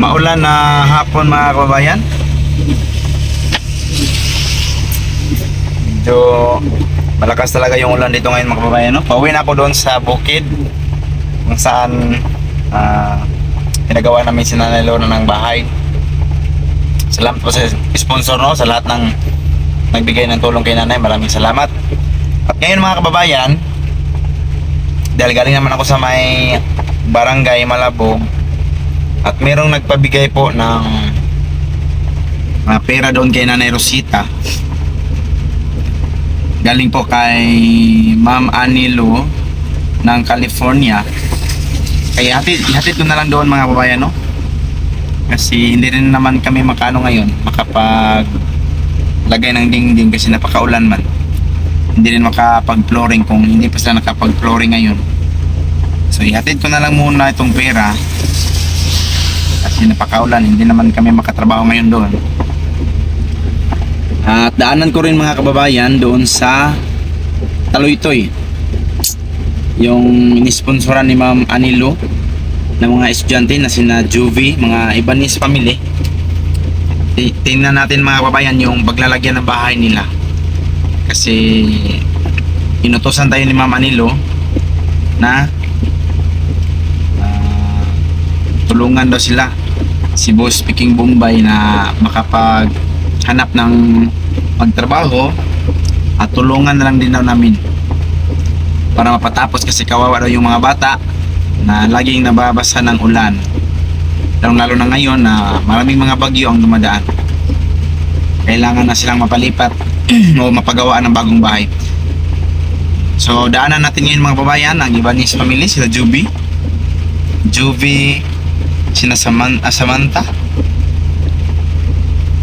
maulan na hapon mga kababayan. Medyo malakas talaga yung ulan dito ngayon mga kababayan. No? Pauwi na ako doon sa bukid kung saan ah, pinagawa namin si Nanay Lorna ng bahay. Salamat po sa sponsor no, sa lahat ng nagbigay ng tulong kay Nanay. Maraming salamat. At ngayon mga kababayan, dahil galing naman ako sa may barangay Malabog at merong nagpabigay po ng mga pera doon kay Nanay Rosita. Galing po kay Ma'am Anilo ng California. Kaya hatid, hatid ko na lang doon mga kababayan no? Kasi hindi rin naman kami makano ngayon makapag lagay ng dingding kasi napakaulan man. Hindi rin makapag flooring kung hindi pa sila nakapag flooring ngayon. So ihatid ko na lang muna itong pera kasi napakaulan hindi naman kami makatrabaho ngayon doon. At daanan ko rin mga kababayan doon sa Taloytoy. Yung inisponsoran ni Ma'am Anilo ng mga estudyante na sina Juvie, mga Ibanese family. Ti- tingnan natin mga kababayan yung paglalagyan ng bahay nila. Kasi inutosan tayo ni Ma'am Anilo na ah, tulungan daw sila. Si Boss Speaking Bombay na makapag hanap ng magtrabaho at tulungan na lang din daw namin para mapatapos kasi kawawa daw yung mga bata na laging nababasa ng ulan. Lalo lalo na ngayon na maraming mga bagyo ang dumadaan. Kailangan na silang mapalipat o mapagawa ng bagong bahay. So daanan natin ngayon mga babayan ang Ibanese family sila Juby. Juvie sina Saman, ah, Samantha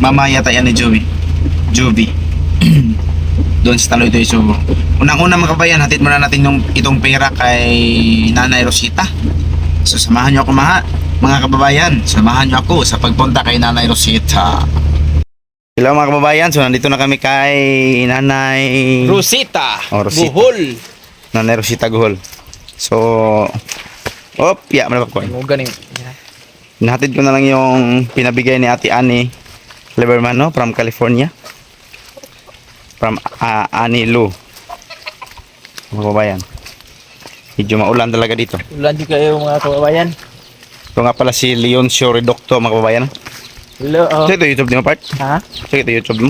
mama yata yan ni Joey Juvie doon sa Taloy So, unang-una mga kabayan, hatid muna natin yung itong pera kay Nanay Rosita. So, samahan niyo ako mga, mga kababayan. Samahan niyo ako sa pagpunta kay Nanay Rosita. Hello mga kababayan, so nandito na kami kay Nanay Rosita, Oh, Rosita. Buhol. Nanay Rosita Guhol. So, op, ya, malapag ko. Ano ganing? Nahatid ko na lang yung pinabigay ni Ate Annie Leberman, no? From California. From uh, Annie Lu. Mga kababayan. Medyo maulan talaga dito. Ulan din kayo mga kababayan. Ito nga pala si Leon Shore Doctor, mga kababayan. Hello. Oh. So ito YouTube mo, part? Ha? So ito YouTube mo.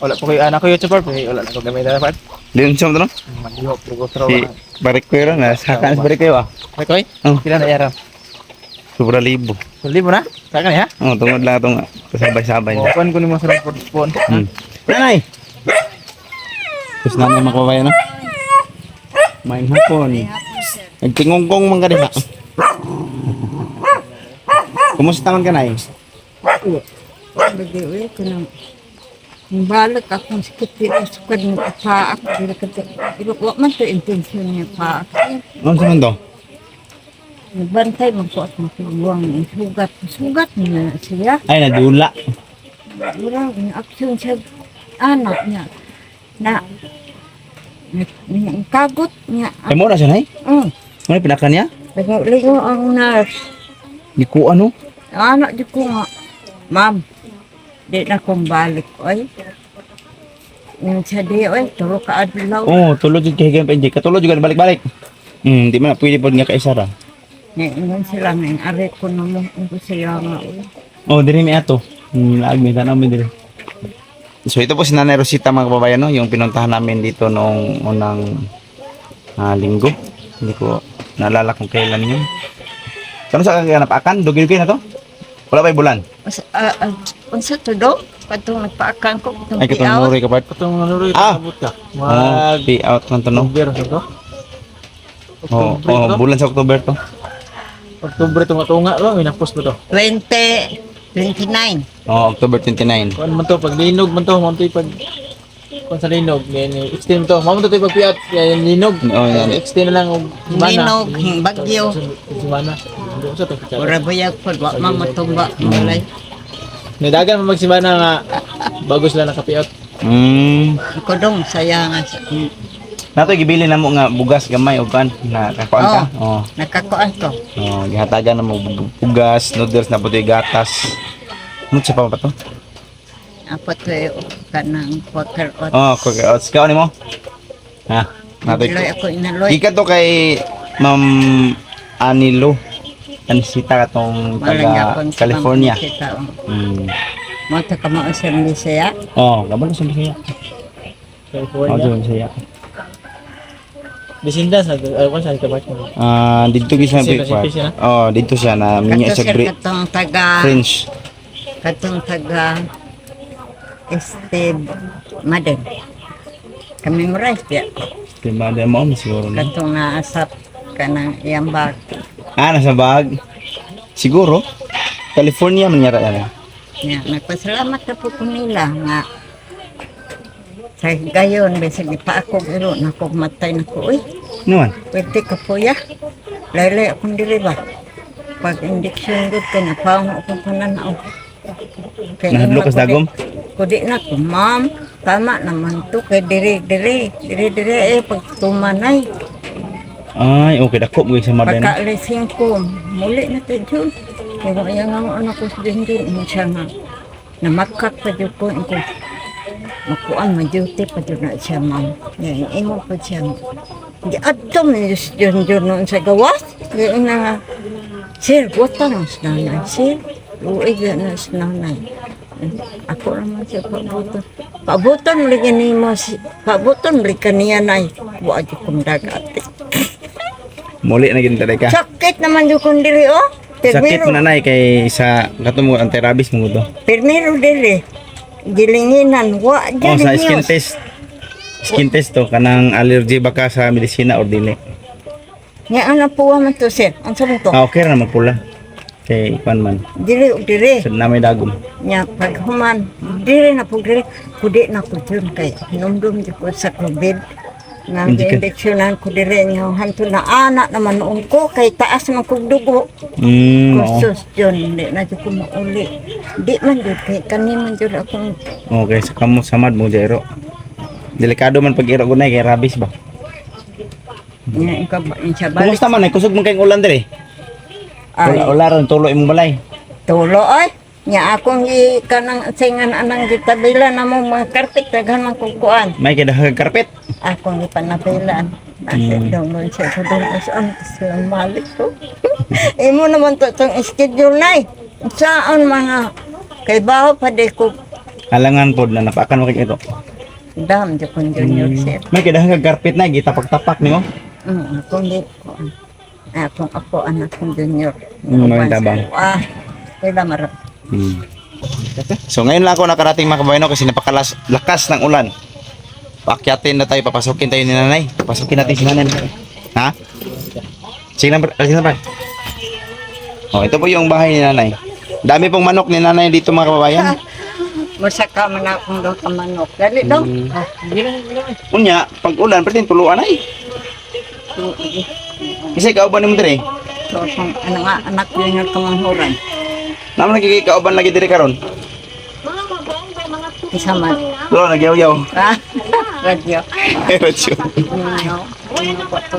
Wala po kayo anak ko YouTuber, pero wala na ko gamay na part. Leon Shore, no? Maliho trawa. Si Barik ko yun, na sa kanas Barik ko, ah. May koy? Oh. Pila na yaram? Sobra libo. Suli mo na? Saka niya? Oh, tungod lang itong kasabay-sabay. Oh, kuan ko ni mo sa phone. Hmm. Nanay! Tapos nanay mga kababayan, no? Maing hapon. Nagtingongkong man ka diha. Kumusta man ka na Bagawi ko nang balik akong sakit pero sukad mo pa ako pero kasi pero wa man to intention niya pa Ano sa man to? Nagbantay mo po at makibuang ng sugat sugat niya na siya Ay, nadula. Murang in action siya anak niya na na kagot niya Ay mo na siya, nay? mm. Ano pinakan niya? Lingo ang nurse Di ko ano? anak di ko nga ma'am di na kong balik oy yung sa di oy turo ka adlaw Oo, oh, tulog yung kahigan pa hindi. Katulog juga balik-balik. Hmm, di man pwede po nga kaisara. Ngayon sila ngayon, are ko na mo kung siya nga. Oh, diri mi ato. Hmm, laag mi tanaw mi diri. So ito po si Nanay Rosita mga kababayan no, yung pinuntahan namin dito noong unang ah, linggo. Hindi ko naalala kung kailan yun. Kano sa kaganap akan? Dugil kayo na to? Wala pa bulan? Mas, ah, ah, unsa to do? Patong nagpaakan ko, itong Ay, katong nuri ka part. Katong naluloy Ah! abot ka. Oh, pay out man to no. October sa to. Oh, oh, bulan sa October to. October to matunga ro, minapos mo to. 20, 29. Oh, October 29. Kuan man to pag linog man to, mo to pag kung sa linog, yan extend to. Mo to pag piat, yan linog. Oo, yan. Extend na lang og. Linog, bagyo. Semana. Sa to. Ura bayag po, wa mamatumba. Walay. Nidagan mo magsimana nga bago sila nakapiat. Hmm. Ako dong, saya nga. sa- Nato gibili na mo nga bugas gamay og kan na kakuan ka. Oh. Nakakuan to. Oh, gihatagan na mo bug- bugas, noodles na puti gatas. Ano sa pa ba to? Apo to kanang quarter oats. Oh, cookie oats ka mo. Ha. Nato. Ako inaloy. Ika to kay Ma'am Anilo. Anisita ka tong taga California. Hmm. Mo ta ka mao sa Bisaya. Oh, kabalo sa Bisaya. Oh, California. sa Bisaya. Bisinda sa ano ko sa kabat mo. Ah, dito gis na Sino, big si Fish, ah? Oh, dito siya na minya Kato sa Bri- katong taga French. katong taga Este Maden. Kami morais dia. Kay madam mo siguro na. Katong naasap kanang iyang bag. Ah, nasa bag. Siguro. California man yara yan. Nya nagpasalamat na po ko nila nga sa gayon bisag pa ako iro na ko matay na ko uy Man? pwede ka po ya laylay akong dili ba pag injection gud ka na paong akong pananaw Nahadlo ka sa dagom? Kudi na ko, ma'am. Tama naman to. Kay dire, dire. Dire, dire eh. Pag tumanay. Ay, okay dako mo sa madan. Pagka-alising ko, muli na tayo dyan. Pero ayaw nga ang anak ko sa dindin. Ano siya nga. Namakak pa dyan. Ko. Makuan, ma-duty pa dyan na siya, ma'am. Yan, imo pa siya. Di atom Diyos dyan dyan noon sa gawas. Yan na nga. Sir, butang ang nanay. Sir, uwi dyan na sa nanay. Ako naman siya pabuton. Pabuton ligan ni mo. si- Pabuton mo ligan niya na. Huwag kong dagati. Muli na gid ka. Sakit naman yung kong diri, oh. Sakit mo nanay kay sa kato mo anti-rabies mo to. Permiro diri. Gilinginan. Wa, Oh, diri sa skin test. Skin test to kanang allergy ba ka sa medisina or dili. Nga anak po man to, sir. Ang sabi to. Ah, okay ra naman pula. Kay pan man. Diri, diri. Sa namay dagom. Nya pag human, diri na po diri. Kudi na ko dyan kay. Numdum di ko sa COVID. Nga indeksyonan ko diri. Nga hanto na anak naman noon ko. Kay taas man kong dugo. Mm. Kursus dyan. Hindi na dyan ko mauli. Di man dyan. Kay kaniman dyan akong Okay, sa kamo samad mo jero. Delikado man pag iro gunay kay rabies ba. Nga, ikaw ba, siya balik. Kumusta man ay kusog man kay ulan dire? Ay, Wala wala ron tulo imong balay. tulo ay. Nga akong i kanang singan anang gitabila na mo mga karpet daghan man kukuan. May kay karpet. Akong ipanabilan. Kasi Hmm. doon mo siya ko doon as ang silang malik ko. Imo naman to itong schedule na eh. Saan mga kay baho pa di ko Alangan pod na napakan mo kay iro. Dam di kong junior sir. May kay dahag karpet na gitapak-tapak nimo. Mm, akong di ko. Akong ako anak kong junior. Mm, mga tabang. Ah, kaya marap. Hmm. So ngayon lang ako nakarating mga kabayano kasi napakalas lakas ng ulan. Paakyatin na tayo, papasukin tayo ni nanay. Papasukin natin si nanay. Ha? Sige lang, lang, pre. Oh, ito po yung bahay ni nanay. Dami pong manok ni nanay dito mga kababayan. Masaka man akong daw ka manok. Dali daw. Hmm. Ah. Unya, pag ulan, pwede tuluan ay. Kasi kauban mo dire. So, kung ano nga, anak junior ka manghuran. Naman nagkikauban lagi dire karon. Isa man. Lo nagyaw-yaw. Ah, radyo. Radyo. Ano, ano ba ito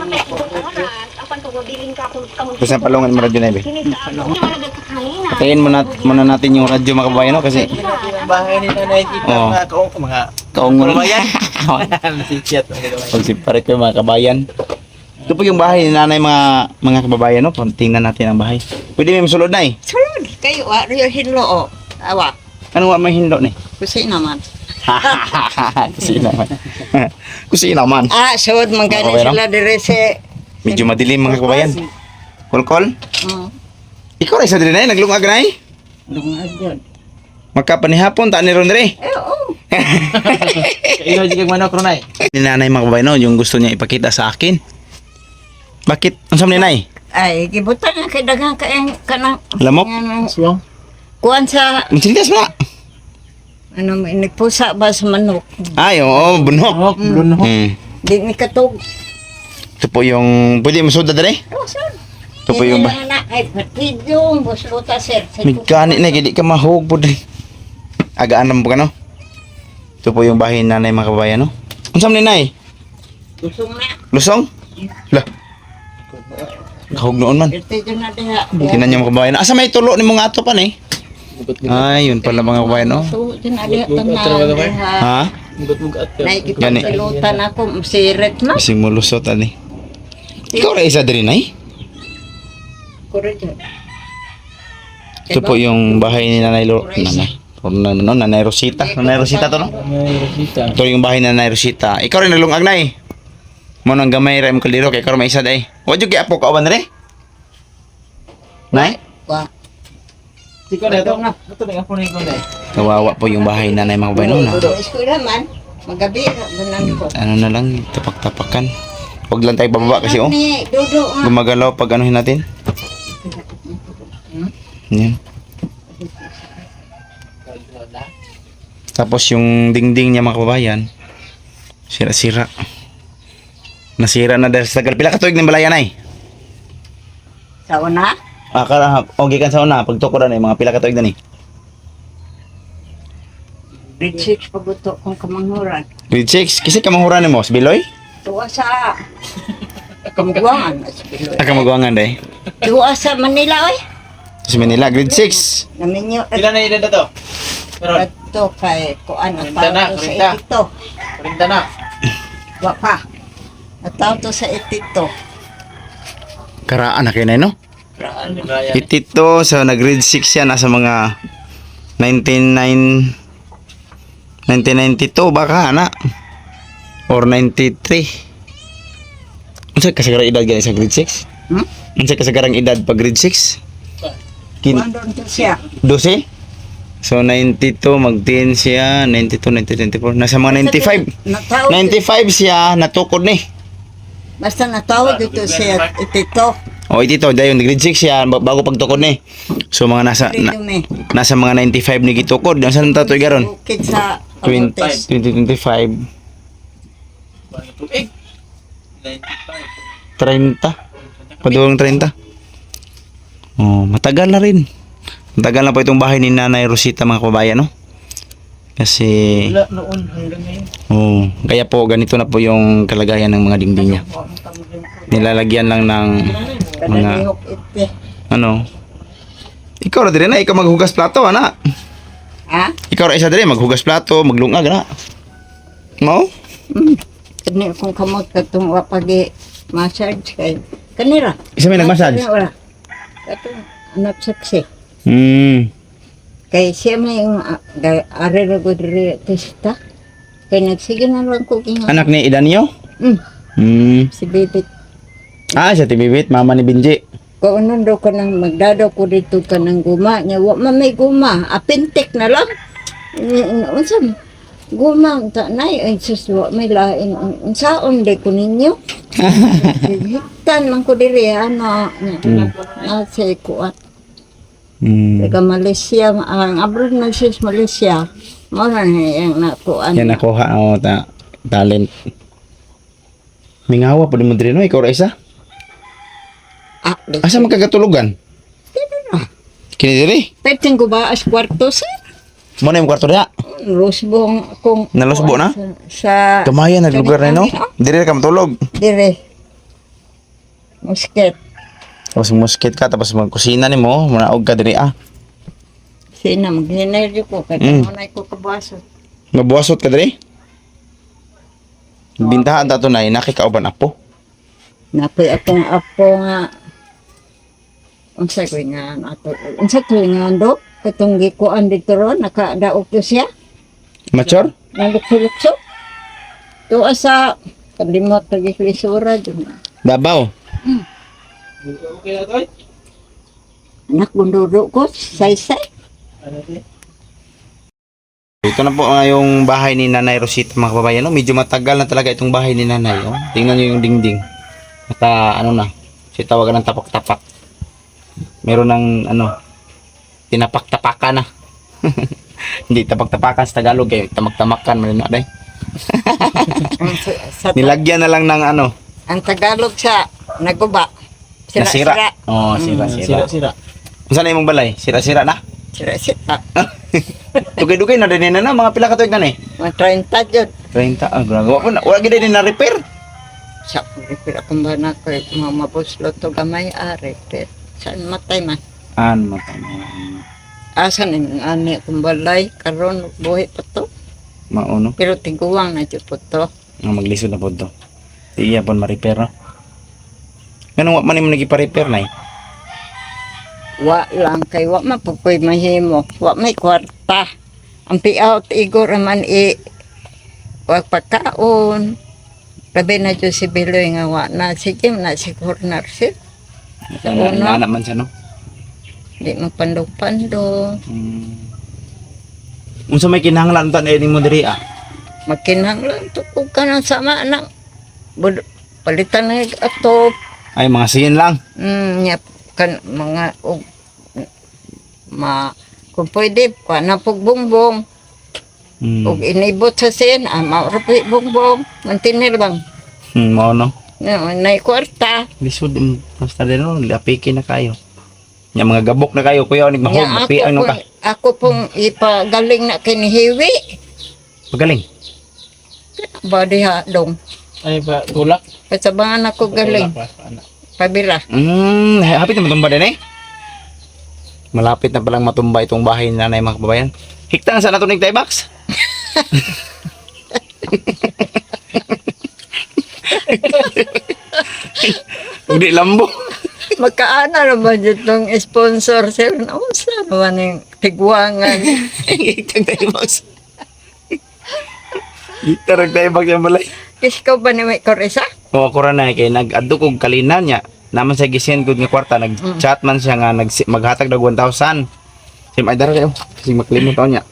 mo na palungan mo radyo na ibe. Patayin mo nat muna natin yung radyo mga kababayan no? kasi bahay ni Nanay kita Oo. mga kaong mga. Nasikyat mga kababayan. Pag sipare ko mga kabayan. Ito po yung bahay ni nanay mga mga kababayan no. Tingnan natin ang bahay. Pwede may masulod na eh. Sulod, kayo, ah, riyo hinlo, o. Awa, Ano nga may hindo ni? kusi naman. Kusina naman. Kusina naman. Ah, sud man gani Okay lang. sila dire si... Medyo madilim mga kababayan. Kolkol? Oh, Ikaw rin sa din na naglungag na eh. lungag yun. Magkapanihapon, taan ni ron dire. Eh, oo. Ikaw jigag manok Ronay. Ni nanay mga kababayan no, yung gusto niya ipakita sa akin. Bakit? Ang ni nay? Ay, gibutan nga kay daghang kaeng kanang... Lamok? Kanang- Suwang. Kuan sa... Magsintas na. Ano, nagpusa ba sa manok? Ay, oo, bunok. Manok, bruno. Hmm. Di ni katog. Ito po yung, pwede mo suda dali? Oh, sir. Ito po yung, ay, patid yung busluta, sir. Sa may ganit na, hindi ka mahug po dali. Agaan naman po ka, no? Ito po yung bahay ni nanay mga kabayan, no? Ang sam ni nay? Kusong na. Lusong? La. Kahog noon man. Na niya mga kabayan. Asa may tulo ni mga ato pa ni? Ay, yun pala mga kabayan, oh. Diha. Ha? Gani. Naikipagsalutan ako. Sirit na. Bising mo lusot, ani. Ikaw ra isa din, ay? Kuro dyan. Ito po yung bahay ni Nanay Lo... Nanay. Or na, no, Nanay Rosita. Nanay Rosita to, no? May resita. Ito yung bahay ni Nanay Rosita. Ikaw rin naglungag na, eh. Mo nang gamay ra mo kaliro kay karon may isa day. Wa jud kay apo ka uban re? Nay? Wa. Siko na ito. Ito na nga po na ikaw na eh. Kawawa po yung bahay ni Nanay mga kabayan, no? na. Eskwela man. Magabi. Ko. Ano na lang, tapak-tapakan. Huwag lang tayo bababa kasi, oh. Nga. Gumagalaw pag anuhin natin. Yan. Tapos yung dingding niya mga kababayan, sira-sira. Nasira na dahil sa tagal. Pila ka tuig ng balayan ay? Sa una. Ah, kara, okay kan sa una, pagtukuran ay mga pila ka tuig na ni. Grade 6 pabuto kong kamanghuran. Grade 6, kasi kamanguran mo, si Biloy? Tuwa sa Kamguangan. Ah, kamaguangan day. Tuwa sa Manila oy. Sa Manila, grade 6. Naminyo Ilan na edad na to? Meron. Ito kay kuan ang na, tao to sa itito. Kurinta na. Wa pa. Ang tao to sa itito. Karaan na kayo na, no? Ba yan? Itito sa nag-grade 6 yan nasa mga 99 1992 baka na or 93 unsa kasagarang edad gani sa grade 6 hmm? unsa kasagarang edad pag grade 6 Kin 12 So 92 mag 10 siya. 92 90 94 nasa mga 95 95 siya natukod ni. Basta natawag dito siya itito. Oh, itito dayon grade 6 siya bago pagtukod ni. So mga nasa na, nasa mga 95 ni gitukod. Unsa nang tatoy garon? Bukid sa 20 2025 Paano 95. 30? Padulang 30? Oh, matagal na rin. Matagal na po itong bahay ni Nanay Rosita mga kabayan, no? Kasi... Noon hanggang ngayon. Oo. Oh, kaya po, ganito na po yung kalagayan ng mga dingding niya. Nilalagyan lang ng mga... Ano? Ikaw na din na, ikaw maghugas plato, ana. Ha? Ikaw na isa din, maghugas plato, maglungag, ana. No? Mm. Kani kung kamot katong wa pagi massage kay kanira. Isa may nagmassage? Wala. Katong anak saksi. Hmm. Kay siya may yung uh, ari ra gud testa. Kay nagsige na lang ko king Anak ni Idanio? Mm, Hmm. si Bibit. Ah, siya tibibit, mama ni Binji. Kung ano daw ka nang magdadaw ko dito ka ng guma niya, wa may guma, apintek na lang. Mm, Unsa guma ta nay ay sus wa may lain unsaon de ko ninyo. Hiktan man ko diri ano. Mm. Ah, say ko at Hmm. taga Malaysia, ang abroad na siya sa Malaysia. Mo na yung nakuan. Yan nakuha oh, ta talent. Mingawa pa din mo diri no, ikaw ra isa. Ah, Asa man kagatulugan? Kini diri. Peting ko ba as kwarto sir? Mo na yung kwarto diha. Rosbong kung Nalusbo na? Sa, Kamayan naglugar na no. Diri ka matulog. dire. Musket. Tapos musket ka tapos magkusina nimo, manaog ka diri ah. Sina maghineryo ko kay Mm. mm. ko kabaso. Mabuwasot ka diri. Bintahan ta to nay nakikauban apo. Napoy akong apo nga unsa ko nga ato unsa ko nga ando katong gikuan dito ron nakadaog ko siya Mature? nalukso-lukso tuwa sa kalimot lagi klisura dun Dabaw. Okay na to anak bunduro ko say-say Ano to? Ito na po nga yung bahay ni Nanay Rosita mga kababayan. No? Medyo matagal na talaga itong bahay ni Nanay. Oh. Tingnan nyo yung dingding. At ah, ano na, si tawagan ng tapak-tapak. Meron ng ano, tinapak-tapakan na. Hindi tapak-tapakan sa Tagalog eh. Tamak-tamakan. Ang, sa, sa Nilagyan na lang ng ano, ang Tagalog sa naguba nasira. sira-sira Oh, sira-sira. Sira-sira. Saan na yung balay? Sira-sira na? sira-sira Dugay-dugay na din na mga pila ka tuig na ni. mga 30 jud 30. Ah, grabe. Wala, wala gina din na repair. Sa pagpipila kong ba na ko, mga mabuslo to gamay ari. Pero saan matay man. An mo tama. Asan yung ani akong balay, karon buhay pa to. Mauno. Pero tiguang na dyan po to. Nga maglisod na po to. Iya pon ma-repair no. Ganun wa man mo nagi-repair nay. Wa lang kay wa mapupoy mahimo. Wa may kwarta. Ang piaut igor man i wa pagkaon. Labi na dyan si Biloy nga wa na si Jim na si corner si. Sa uno, anak man siya no. Di magpandog-pandog. Hmm. Unsa may kinahanglan ta ni mo diri ah? Makinahanglan to kung ka ng sama bud- palitan na atop. Ay mga siyin lang. Mm, nya kan mga og ma kung pwede pa na pug bongbong Hmm. og inibot sa sin ah maurapi bongbong mantinil bang Hmm, mao no. no, nay kwarta Lisod um, basta din no, lapiki na kayo. Nya mga gabok na kayo kuya onig mahog, Nya ako, mapiang no ka. ako pong ipagaling na kinihiwi Pagaling. body ha dong Ano ba? Tulak? kasabangan ako galing? Ano? pabila Hmm, hapit na matumba din eh. Malapit na palang matumba itong bahay ni nanay mga kababayan. Hikta sa nato ning Taybax. Hindi lambo. magkaana naman dyan tong sponsor sir nausa naman yung tigwangan Hikta Taybax. Hikta rag Taybax yung balay. Kiskaw ba ni may koresa? O ako ra na kay nag-adto kog kalinan niya. Naman sa gisend gud nga kwarta nag-chat man siya nga nag maghatag dag 1,000. Sim ay dara kayo. Kasi maklimot niya.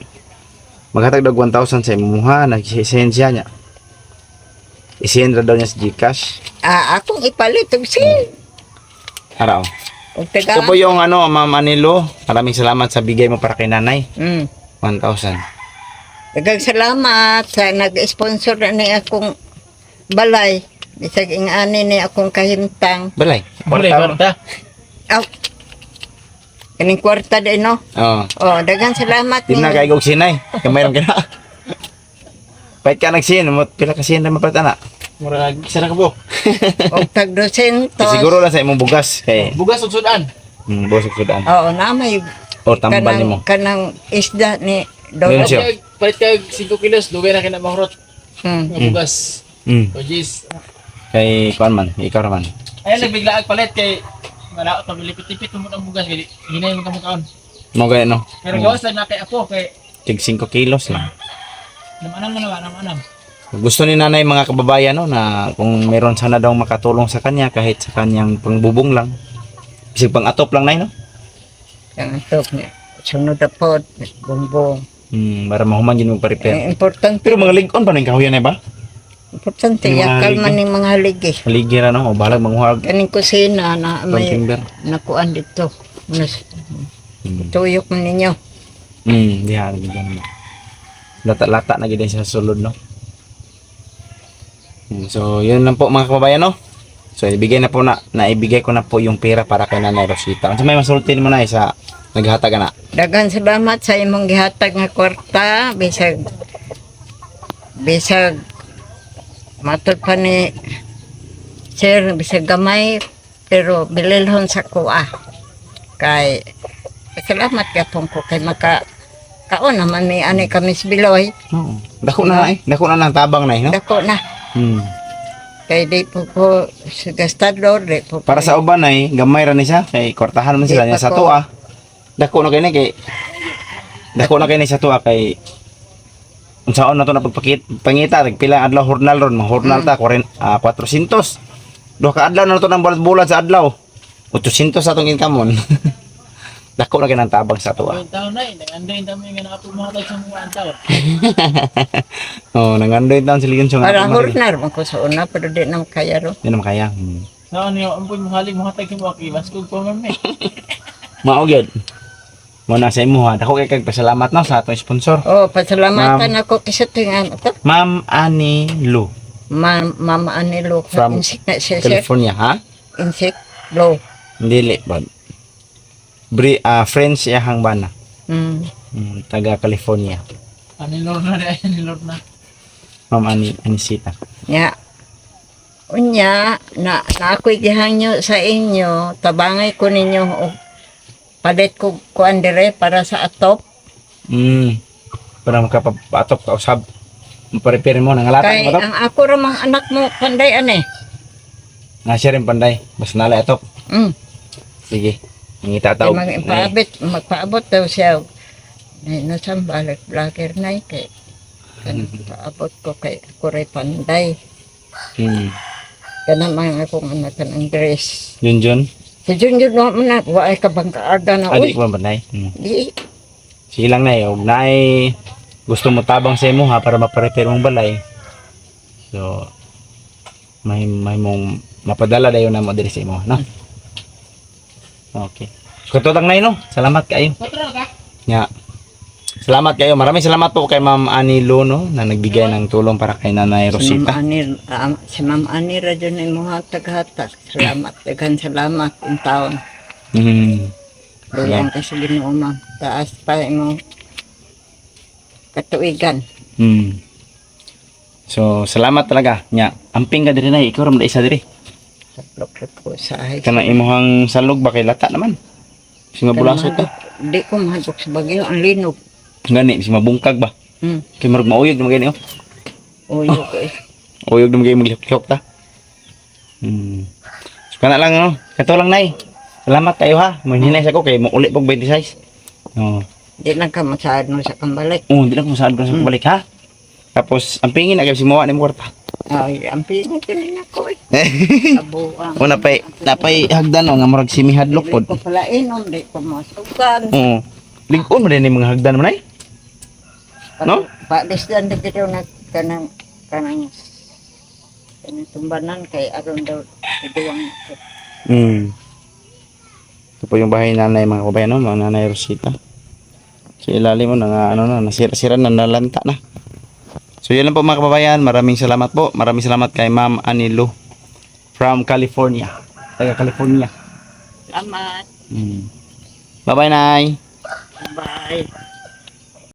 Maghatag dag 1,000 sa imuha nag-send siya niya. I-send ra daw niya sa GCash. Ah, akong ipalit og sin. Araw. Og Ito taga. po yung ano, Ma'am Anilo. Maraming salamat sa bigay mo para kay nanay. Mm. 1,000. Dagang salamat sa nag-sponsor na ni akong balay. Bisag ing ani ni akong kahimtang. Balay. Kwarta. kwarta. Aw. Kaning kwarta din no. Oo. Oh, dagang salamat Di na kay gog sinay. Kamay ram kina. Pait ka nagsin, mo pila ka sin na mapatana. Murag, isa na ka po. Og tag 200. Siguro lang sa imong bugas kay Bugas o sudan. mm, busog sudan. Oo, na may Or tambal nimo. kanang, kanang isda ni Dolo. siya. Kag, palit kag 5 kilos, dugay na kina mahurot. Hmm. Nga bugas. Mm. O jeez. Kay kuan man, ikaw ra man. Ayun, nagbigla ag palit kay Malaot na lipit-lipit mo ang bugas kay hinay mo ka mukhaon. Mo gaya no. Pero gawas lang na kay ako kay Tig 5 kilos lang. Namanam na naman, namanam. Gusto ni nanay mga kababayan no na kung meron sana daw makatulong sa kanya kahit sa kanyang pangbubong lang. Bisig pang atop lang nay no. Ang top ni. Sunod na po, bumbong. Hmm, para mahuman yun magpa-repair. Eh, importante, Pero mga ligon pa nang kahuyan ay ba? importante, Yung mga yakal man haligi. ng mga haligi. Maligira no, o balag manguhag. Kaning kusina na may nakuan dito. Nas, Hmm. tuyok mo ninyo. Hmm, diha lagi dyan. Lata-lata na gid sa sulod no. Hmm, so, yun lang po mga kababayan no. So, ibigay na po na, naibigay ko na po yung pera para kay Nanay Rosita. Ano may masultin mo na sa naghatag na? Dagan salamat sa imong gihatag nga kwarta. Bisag, bisag, matod pa ni Sir, bisag gamay, pero bililhon sa kuha. Kay, salamat kapong ko kay maka, kaon naman may ani kami sa Biloy. Oo. Dako na eh. Dako na ng tabang na eh, no? Dako na. Hmm. Kay di po ko sa gastador, di po Para sa uban ay gamay ra ni siya kay kortahan man sila Di niya pa sa ko- tuwa. Dako na kay kay Dako na kay sa tuwa kay unsaon na to na pagpakit pangita pila adlaw hurnal ron mga hurnal ta 40 ah, 400. Duha ka adlaw na to ng bulat-bulat sa adlaw. 800 sa atong income Dako na kay nang tabang sa tuwa. Yung taon na eh, nag-anday yung dami nga nakapumatay sa mga antaw. Oh, nangandoy taon sila yun sa Para hurnar man ko sa una, pero di na kaya ro. Di naman kaya. Hmm. Saan niyo, ampoy mo halig mo hatag mo aki, mas kung pa man eh. Mao gyud. Mo na sa imo ha. Dako kay kag pasalamat na sa atong sponsor. Oh, pasalamatan ako kasi tingan ito. Ma'am Annie Lu. Ma Mama Anilo. From insect na siya, sir. California, ha? Insect. Low. Dili, bad. Bri, ah, friends yahang bana. Mm. Hmm, taga California. Ani Lord na di, ani Lord na. Ma'am Ani, Anisita. Ya. Unya, na, na ako'y gihangyo sa inyo, tabangay ko ninyo og palit ko kuan dire para sa atop. Hmm. Para makapapatok ka usab. Maparepare mo nangalata Kay mo to. ang ako ramang anak mo, panday ane. Nga siya rin panday. Bas nala atok. Mm. Sige. Ngita Kay tao. mag ipaabot, magpaabot daw siya. Nay, nasang balik vlogger na kay paabot ko kay rin panday. Hmm. Kana mga akong anak ng dress. Yun Jun. Si Junjun mo na, wa ay kabang kaaga na, Adik uy. mo panday. Hmm. Di, Sige lang na eh. Huwag na eh. Gusto mo tabang sa imo ha para maparepare mong balay. So, may may mong mapadala dayon na mo diri sa imo, no? Okay. Lang na no. Salamat kayo. Nya. Salamat kayo. Maraming salamat po kay Ma'am Annie Luno na nagbigay ng tulong para kay Nanay si Ma'am Rosita. Ani, ah, si Ma'am Ani radyo na mo hatag-hatag. Salamat, dagan salamat in taon. Hmm. Doon ka sa Ginoo ma'am. Taas pa imong katuigan. Hmm. So, salamat talaga. Nya, amping ka diri na. Ikaw ram isa diri. Sa plok ko sa ahay. Kana imuhang salog ba kay lata naman. Si ka. Di ko mahadok sa bagyo. Ang linog. Gani, si mabungkag ba? Hmm. Kay marag mauyog naman gani oh. Uyo ko eh. Uyog naman gani maglihok ta. Hmm. So kana lang no. Kato lang nay. Salamat kayo ha. Manhinay sa ko kay mo uli pag 26. Oh. Di lang ka masahad mo sa kambalik. Oh, di na ko masaad ko sa balik ha. Tapos ang pingin agad si Mawa ni mo kwarta. Ay, ang pinag din ako eh. Abuang. O napay napay hagdan oh, nga murag simihadlok pod. Di ko pala inom. Di ko masukan. Oo. Ligon mo din yung mga hagdan man ay. No? Palis dan di kita na kanang kanang kanang tumbanan kay aron daw iduwang ako. Hmm. Ito po yung bahay ni nanay mga kabayan, no? mga nanay Rosita. Sa ilalim mo, nga, ano na, nasira-sira na, nalanta na. So yun lang po mga kababayan, maraming salamat po. Maraming salamat kay Ma'am Anilo from California. Taga California. Salamat. Hmm. Bye-bye, Nay. Bye.